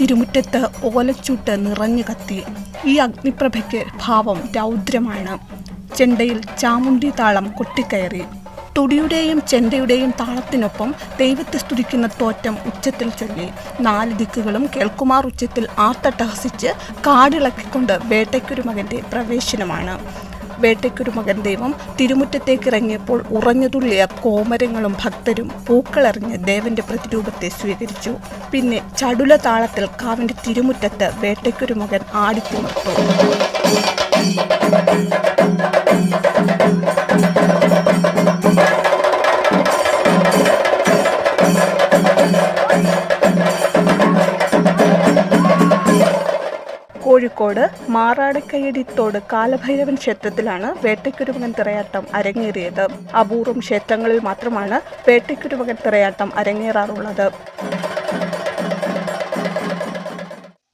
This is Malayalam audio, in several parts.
തിരുമുറ്റത്ത് ഓലച്ചൂട്ട് നിറഞ്ഞു കത്തി. ഈ അഗ്നിപ്രഭയ്ക്ക് ഭാവം രൗദ്രമാണ്. ചെണ്ടയിൽ ചാമുണ്ടി താളം കൊട്ടിക്കയറി. തുടിയുടെയും ചെണ്ടയുടെയും താളത്തിനൊപ്പം ദൈവത്തെ സ്തുതിക്കുന്ന തോറ്റം ഉച്ചത്തിൽ ചൊല്ലി. നാല് ദിക്കുകളും കേൾക്കുമാർ ഉച്ചത്തിൽ ആർത്തട്ടഹസിച്ച് കാടിളക്കിക്കൊണ്ട് വേട്ടയ്ക്കൊരു മകന്റെ പ്രവേശനമാണ്. വേട്ടയ്ക്കൊരു മകൻ ദൈവം തിരുമുറ്റത്തേക്ക് ഇറങ്ങിയപ്പോൾ ഉറഞ്ഞതുള്ളിയ കോമരങ്ങളും ഭക്തരും പൂക്കളെറിഞ്ഞ് ദേവന്റെ പ്രതിരൂപത്തെ സ്വീകരിച്ചു. പിന്നെ ചടുല താളത്തിൽ കാവിന്റെ തിരുമുറ്റത്ത് വേട്ടയ്ക്കൊരു മകൻ ആടിത്തിമർത്തു കോഴിക്കോട് മാറാടക്കയടിത്തോട് കാലഭൈരവൻ ക്ഷേത്രത്തിലാണ് വേട്ടയ്ക്കുരുമകൻ തിറയാട്ടം അരങ്ങേറിയത്. അപൂർവം ക്ഷേത്രങ്ങളിൽ മാത്രമാണ് വേട്ടയ്ക്കുരുമകൻ തിറയാട്ടം അരങ്ങേറാറുള്ളത്.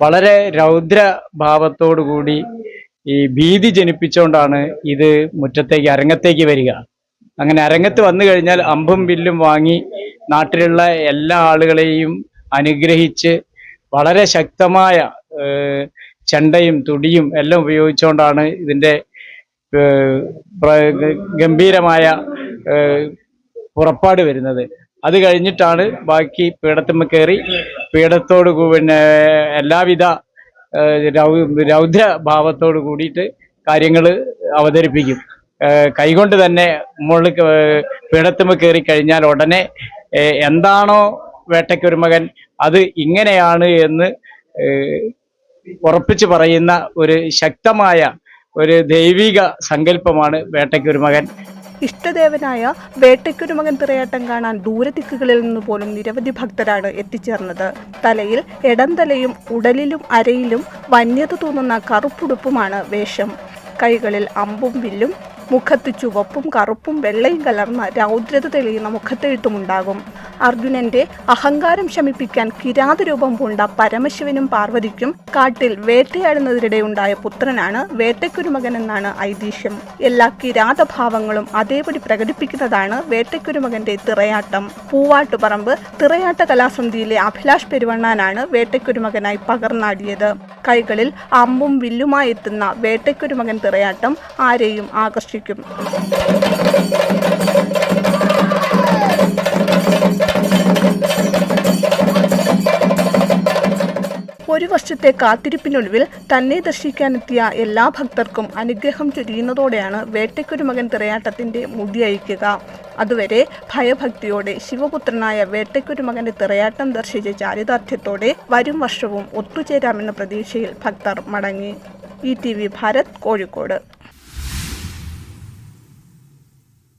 വളരെ രൗദ്ര ഭാവത്തോടു കൂടി ഈ ഭീതി ജനിപ്പിച്ചുകൊണ്ടാണ് ഇത് മുറ്റത്തേക്ക് അരങ്ങത്തേക്ക് വരിക. അങ്ങനെ അരങ്ങത്ത് വന്നു കഴിഞ്ഞാൽ അമ്പും വില്ലും വാങ്ങി നാട്ടിലുള്ള എല്ലാ ആളുകളെയും അനുഗ്രഹിച്ച് വളരെ ശക്തമായ ചെണ്ടയും തുടിയും എല്ലാം ഉപയോഗിച്ചുകൊണ്ടാണ് ഇതിന്റെ ഗംഭീരമായ പുറപ്പാട് വരുന്നത്. അത് കഴിഞ്ഞിട്ടാണ് ബാക്കി പീഠത്തുമ്മ കയറി പീഠത്തോട് പിന്നെ എല്ലാവിധ രൗദ്ര ഭാവത്തോട് കൂടിയിട്ട് കാര്യങ്ങൾ അവതരിപ്പിക്കും. കൈകൊണ്ട് തന്നെ മുകളിൽ പീഠത്തുമ്മ കയറി കഴിഞ്ഞാൽ ഉടനെ എന്താണോ വേട്ടയ്ക്കൊരു മകൻ അത് ഇങ്ങനെയാണ് എന്ന് ഉറപ്പിച്ച് പറയുന്ന ഒരു ശക്തമായ ഒരു ദൈവിക സങ്കല്പമാണ് വേട്ടയ്ക്കൊരു മകൻ. ഇഷ്ടദേവനായ വേട്ടയ്ക്കൊരു മകൻ തിറയാട്ടം കാണാൻ ദൂരദിക്കുകളിൽ നിന്ന് പോലും നിരവധി ഭക്തരാണ് എത്തിച്ചേർന്നത്. തലയിൽ ഇടംതലയും ഉടലിലും അരയിലും വന്യത തോന്നുന്ന കറുപ്പുടുപ്പുമാണ് വേഷം. കൈകളിൽ അമ്പും വില്ലും മുഖത്ത് ചുവപ്പും കറുപ്പും വെള്ളയും കലർന്ന രൗദ്രത തെളിയുന്ന മുഖത്തെഴുത്തുമുണ്ടാകും. അർജുനന്റെ അഹങ്കാരം ശമിപ്പിക്കാൻ കിരാത രൂപം പൂണ്ട പരമശിവനും പാർവതിക്കും കാട്ടിൽ വേട്ടയാടുന്നതിനിടെ ഉണ്ടായ പുത്രനാണ് വേട്ടയ്ക്കുരുമകൻ എന്നാണ് ഐതിഹ്യം. എല്ലാ കിരാതഭാവങ്ങളും അതേപടി പ്രകടിപ്പിക്കുന്നതാണ് വേട്ടയ്ക്കുരുമകന്റെ തിറയാട്ടം. പൂവാട്ടുപറമ്പ് തിറയാട്ട കലാസമിതിയിലെ അഭിലാഷ് പെരുവണ്ണാനാണ് വേട്ടയ്ക്കുരുമകനായി പകർന്നാടിയത്. കൈകളിൽ അമ്പും വില്ലുമായി എത്തുന്ന വേട്ടയ്ക്കുരുമകൻ തിറയാട്ടം ആരെയും ആകർഷിക്കും ഒരു വർഷത്തെ കാത്തിരിപ്പിനൊടുവിൽ തന്നെ ദർശിക്കാനെത്തിയ എല്ലാ ഭക്തർക്കും അനുഗ്രഹം ചൊരിയുന്നതോടെയാണ് വേട്ടയ്ക്കൊരുമകൻ തിറയാട്ടത്തിന്റെ മുടിയഴിക്കുക അതുവരെ ഭയഭക്തിയോടെ ശിവപുത്രനായ വേട്ടയ്ക്കൊരുമകന്റെ തിറയാട്ടം ദർശിച്ച ചാരിതാർത്ഥ്യത്തോടെ വരും വർഷവും ഒത്തുചേരാമെന്ന പ്രതീക്ഷയിൽ ഭക്തർ മടങ്ങി. E T V Bharat Kozhikode.